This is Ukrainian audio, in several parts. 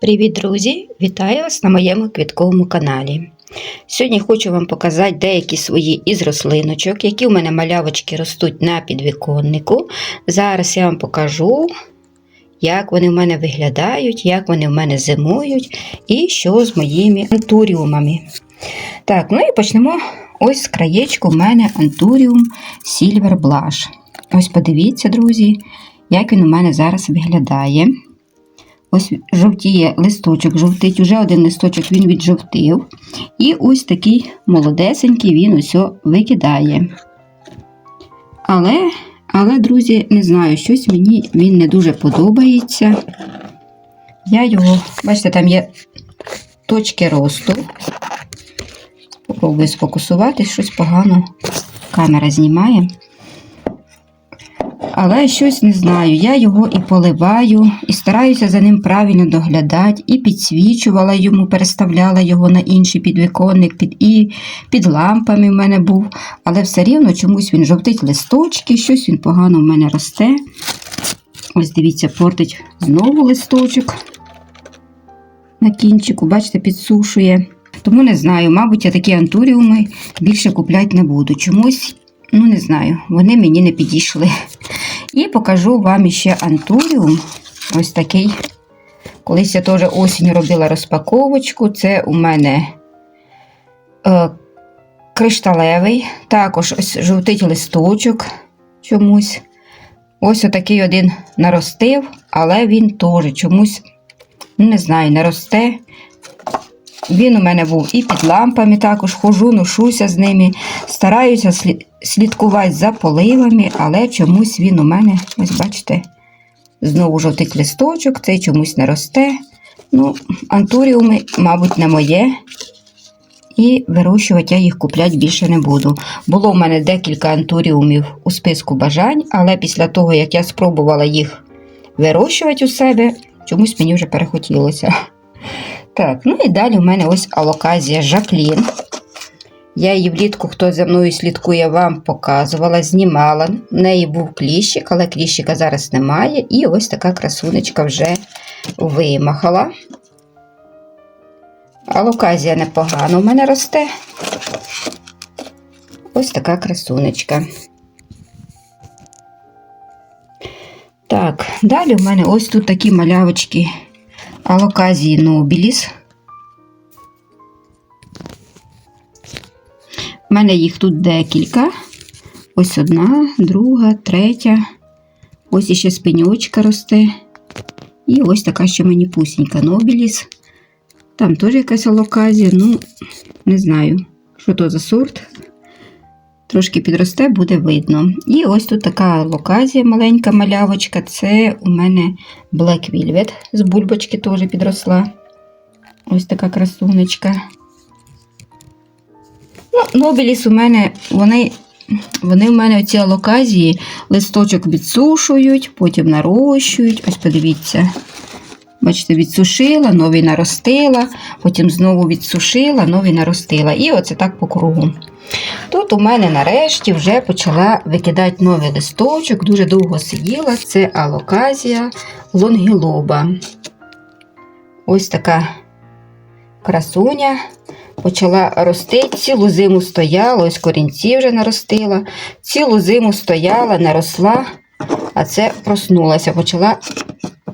Привіт, друзі! Вітаю вас на моєму квітковому каналі. Сьогодні хочу вам показати деякі свої із рослиночок, які у мене малявочки ростуть на підвіконнику. Зараз я вам покажу, як вони в мене виглядають, як вони в мене зимують і що з моїми антуріумами. Так, ну і почнемо ось з краєчку в мене антуріум Silver Blush. Ось подивіться, друзі, як він у мене зараз виглядає. Ось жовтіє листочок, жовтить, уже один листочок він віджовтив. І ось такий молодесенький він усе викидає. Але, але, друзі, не знаю, щось мені він не дуже подобається. Я його, бачите, там є точки росту. Спробую сфокусувати, щось погано камера знімає. Але щось не знаю. Я його і поливаю, і стараюся за ним правильно доглядати, і підсвічувала йому, переставляла його на інший підвіконник, під, і під лампами в мене був. Але все рівно чомусь він жовтить листочки, щось він погано в мене росте. Ось дивіться, портить знову листочок на кінчику, бачите, підсушує. Тому не знаю, мабуть, я такі антуріуми більше купляти не буду. Чомусь, ну не знаю, вони мені не підійшли. І покажу вам ще антуріум. Ось такий. Колись я теж осінь робила розпаковочку. Це у мене е, кришталевий. Також ось жовтить листочок чомусь. Ось отакий один наростив, але він теж чомусь, ну не знаю, не росте. Він у мене був і під лампами також хожу, ношуся з ними, стараюся слідкувати за поливами, але чомусь він у мене, ось бачите, знову жовтий листочок, цей чомусь не росте. Ну, Антуріуми, мабуть, не моє. І вирощувати я їх купляти більше не буду. Було в мене декілька антуріумів у списку бажань, але після того, як я спробувала їх вирощувати у себе, чомусь мені вже перехотілося. Так, ну і далі в мене ось алоказія Жаклін. Я її влітку, хто за мною слідкує, вам показувала, знімала. В неї був кліщик, але кліщика зараз немає. І ось така красунечка вже вимахала. Алоказія непогано в мене росте. Ось така красунечка. Так, далі в мене ось тут такі малявочки алоказії Нобіліс. У мене їх тут декілька. Ось одна, друга, третя. Ось іще спиньочка росте. І ось така ще мені пусінька Нобіліс. Там теж якась алоказія, ну, не знаю, що то за сорт. Трошки підросте, буде видно. І ось тут така локазія, маленька малявочка. Це у мене Black Velvet з бульбочки теж підросла. Ось така красунечка. Ну, Нобіліс у мене, вони вони в мене ці алоказії листочок відсушують, потім нарощують. Ось подивіться. Бачите, відсушила, новий наростила, потім знову відсушила, новий наростила. І оце так по кругу. Тут у мене нарешті вже почала викидати новий листочок, дуже довго сиділа. Це алоказія лонгілоба. Ось така красуня. Почала рости, цілу зиму стояла, ось корінці вже наростила. Цілу зиму стояла, не росла, а це проснулася, почала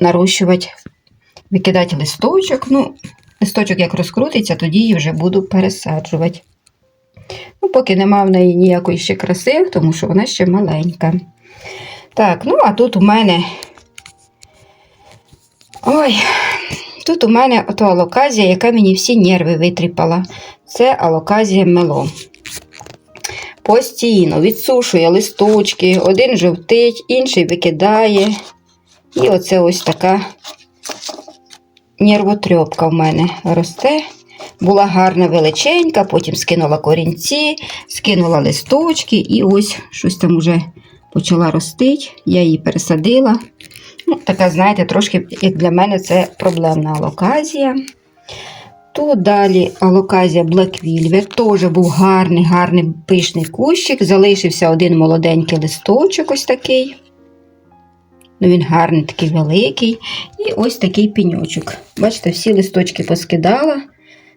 нарощувати, викидати листочок. Ну, Листочок як розкрутиться, тоді її вже буду пересаджувати. Ну, Поки нема в неї ніякої ще краси, тому що вона ще маленька. Так, ну, а тут у мене. Ой, тут у мене ото алоказія, яка мені всі нерви витріпала. Це алоказія мело. Постійно відсушує листочки, один жовтить, інший викидає. І оце ось така нервотрьопка в мене росте. Була гарна величенька, потім скинула корінці, скинула листочки, і ось щось там уже почала ростити. Я її пересадила. Ну, Така, знаєте, трошки, як для мене, це проблемна алоказія. Тут далі алоказія Black Velvet, теж був гарний, гарний пишний кущик. Залишився один молоденький листочок, ось такий. Ну, він гарний, такий великий. І ось такий пеньочок. Бачите, всі листочки поскидала.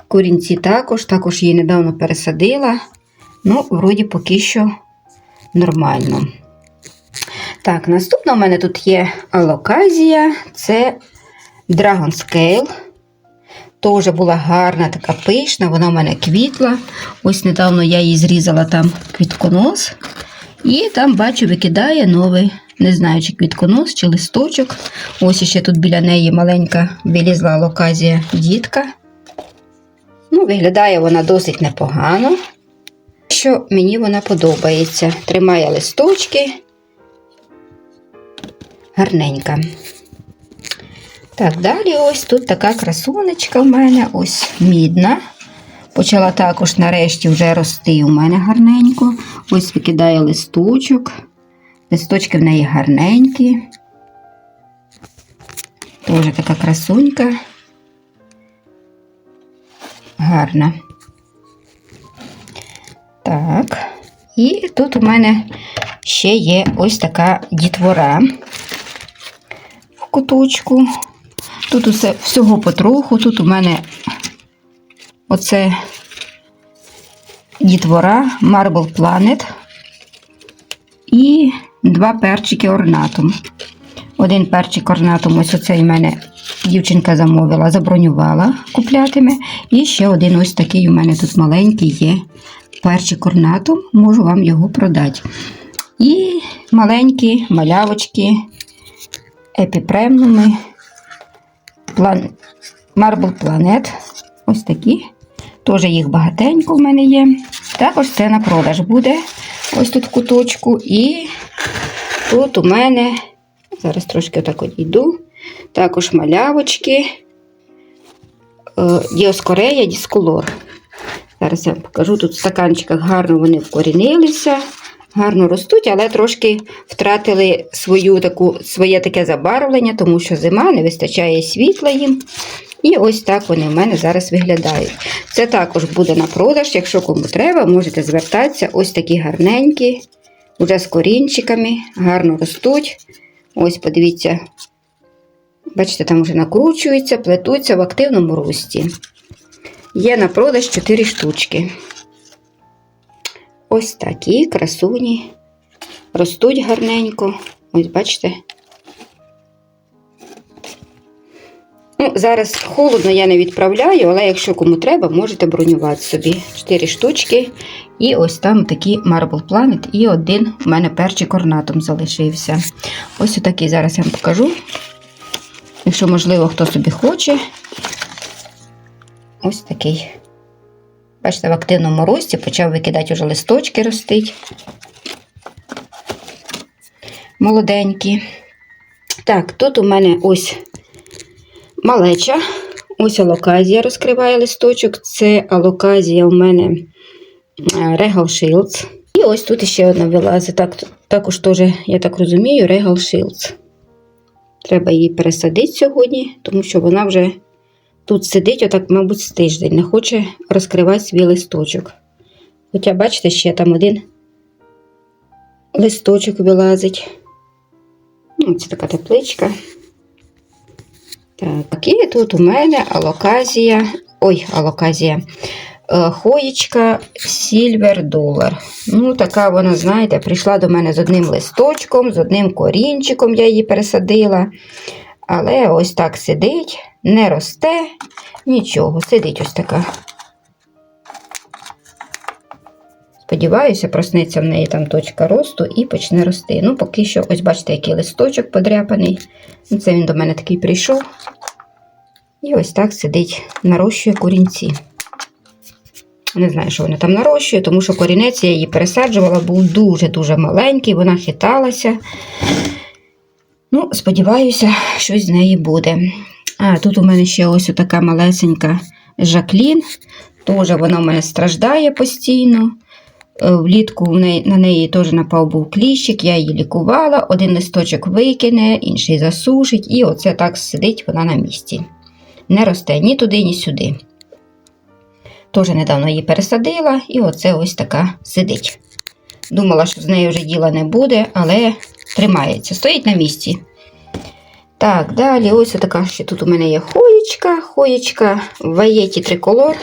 Корінці також, також її недавно пересадила. Ну, вроді поки що нормально. Так, наступна у мене тут є алоказія, це Dragon Scale. Теж була гарна, така пишна, вона в мене квітла. Ось недавно я її зрізала там квітконос. І там, бачу, викидає новий, не знаю, чи квітконос, чи листочок. Ось ще тут біля неї маленька вилізла алоказія дітка. Ну, Виглядає вона досить непогано. Що мені вона подобається. Тримає листочки. Гарненька. Так, далі ось тут така красунечка в мене, ось мідна. Почала також нарешті вже рости у мене гарненько. Ось викидає листочок. Листочки в неї гарненькі. Теж така красунька. Гарна. Так. І тут у мене ще є ось така дітвора в куточку. Тут усе всього потроху. Тут у мене оце дітвора Marble Planet і два перчики орнатум. Один перчик орнатум, ось оцей в мене дівчинка замовила, забронювала, куплятиме. І ще один ось такий у мене тут маленький є перчик орнатум, можу вам його продати. І маленькі малявочки, епіпремнуми, план... Marble Planet. Ось такі. Теж їх багатенько в мене є. Також це на продаж буде. Ось тут куточку. І тут у мене, зараз трошки отак одійду, також малявочки. Діоскорея, Дісколор. Зараз я вам покажу. Тут в стаканчиках гарно вони вкорінилися, гарно ростуть, але трошки втратили свою таку, своє таке забарвлення, тому що зима, не вистачає світла їм. І ось так вони в мене зараз виглядають. Це також буде на продаж, якщо кому треба, можете звертатися. Ось такі гарненькі, вже з корінчиками, гарно ростуть. Ось, подивіться, бачите, там вже накручуються, плетуться в активному рості. Є на продаж 4 штучки. Ось такі красуні. Ростуть гарненько. Ось, бачите. Ну, Зараз холодно я не відправляю, але якщо кому треба, можете бронювати собі 4 штучки. І ось там такі Marble Planet, і один у мене перчик орнатом залишився. Ось отакий зараз я вам покажу. Якщо, можливо, хто собі хоче. Ось такий. Бачите, в активному рості почав викидати вже листочки ростить. Молоденькі. Так, тут у мене ось малеча. Ось алоказія розкриває листочок. Це алоказія у мене Regal Shields. І ось тут ще одна вилазить. Так, також теж, я так розумію, Regal Shields. Треба її пересадити сьогодні, тому що вона вже тут сидить, отак, мабуть, з тиждень, не хоче розкривати свій листочок. Хоча, бачите, ще там один листочок вилазить. Ну, Це така тепличка. Так, і тут у мене алоказія. Ой, алоказія. Е, Хоєчка Silver Dollar. Ну, така вона, знаєте, прийшла до мене з одним листочком, з одним корінчиком я її пересадила. Але ось так сидить, не росте, нічого, сидить ось така. Сподіваюся, проснеться в неї там точка росту і почне рости. Ну, поки що, ось бачите, який листочок подряпаний. Ну, Це він до мене такий прийшов. І ось так сидить, нарощує корінці. Не знаю, що вона там нарощує, тому що корінець я її пересаджувала, був дуже-дуже маленький, вона хиталася. Ну, сподіваюся, щось з неї буде. А тут у мене ще ось така малесенька Жаклін. Теж вона у мене страждає постійно. Е, Влітку в на неї теж напав був кліщик, я її лікувала, один листочок викине, інший засушить, і оце так сидить вона на місці. Не росте ні туди, ні сюди. Теж недавно її пересадила, і оце ось така сидить. Думала, що з нею вже діла не буде, але тримається, стоїть на місці. Так, далі ось така ще тут у мене є хоєчка. Хоєчка в ваєті триколор.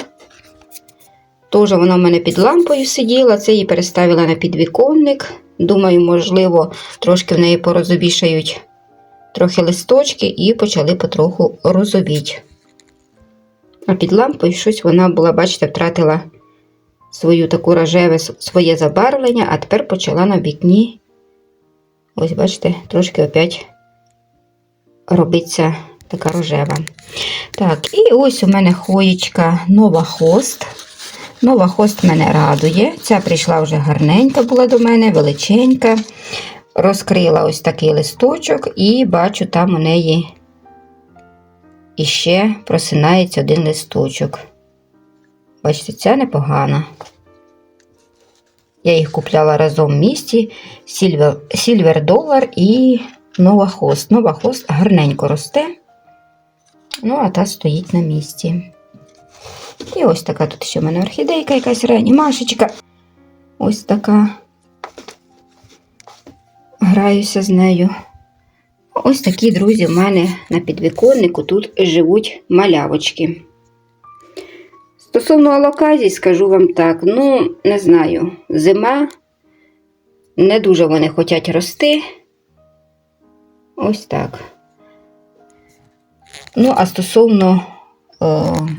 Теж вона в мене під лампою сиділа, це її переставила на підвіконник. Думаю, можливо, трошки в неї порозовішають трохи листочки і почали потроху розовіть. А під лампою щось вона була, бачите, втратила свою таку рожеве своє забарвлення, а тепер почала на вікні. Ось, бачите, трошки опять робиться така рожева. Так, і ось у мене хоєчка нова хост. Нова хост мене радує. Ця прийшла вже гарненька була до мене, величенька. Розкрила ось такий листочок, і бачу, там у неї іще просинається один листочок. Бачите, ця непогана. Я їх купляла разом в місті Silver Dollar і Нова Хост. Нова Хост гарненько росте. Ну, а та стоїть на місці. І ось така тут ще в мене орхідейка, якась реанімашечка. Ось така. Граюся з нею. Ось такі, друзі, в мене на підвіконнику тут живуть малявочки. Стосовно алоказій, скажу вам так, ну, не знаю, зима, не дуже вони хочуть рости. Ось так. Ну, а стосовно е,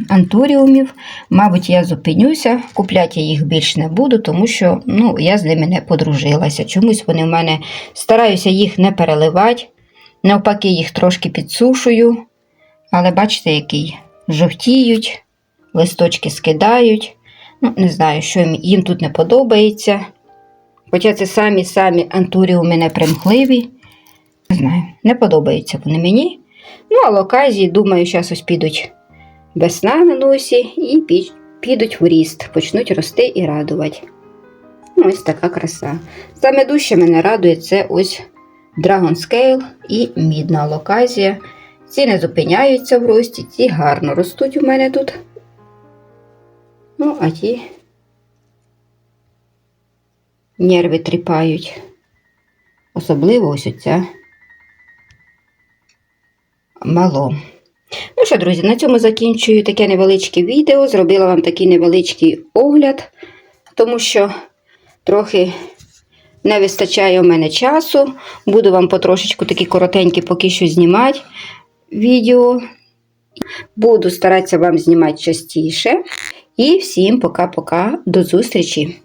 антуріумів, мабуть, я зупинюся, купляти я їх більш не буду, тому що ну, я з ними не подружилася. Чомусь вони в мене стараюся їх не переливати. Навпаки, їх трошки підсушую. Але бачите, який жовтіють, листочки скидають. Ну, не знаю, що їм, їм тут не подобається. Хоча це самі-самі антуріуми непримхливі. Не знаю, не подобаються вони мені. Ну, а локазії, думаю, зараз ось підуть весна на носі і підуть в ріст, почнуть рости і радувати. Ну, ось така краса. Саме дужче мене радує це ось Dragon Scale і мідна локазія. Ці не зупиняються в рості, ці гарно ростуть у мене тут. Ну, а ті нерви тріпають. Особливо ось оця мало. Ну що, друзі, на цьому закінчую таке невеличке відео. Зробила вам такий невеличкий огляд, тому що трохи не вистачає у мене часу. Буду вам потрошечку такі коротенькі поки що знімати відео. Буду старатися вам знімати частіше. І всім пока-пока. До зустрічі!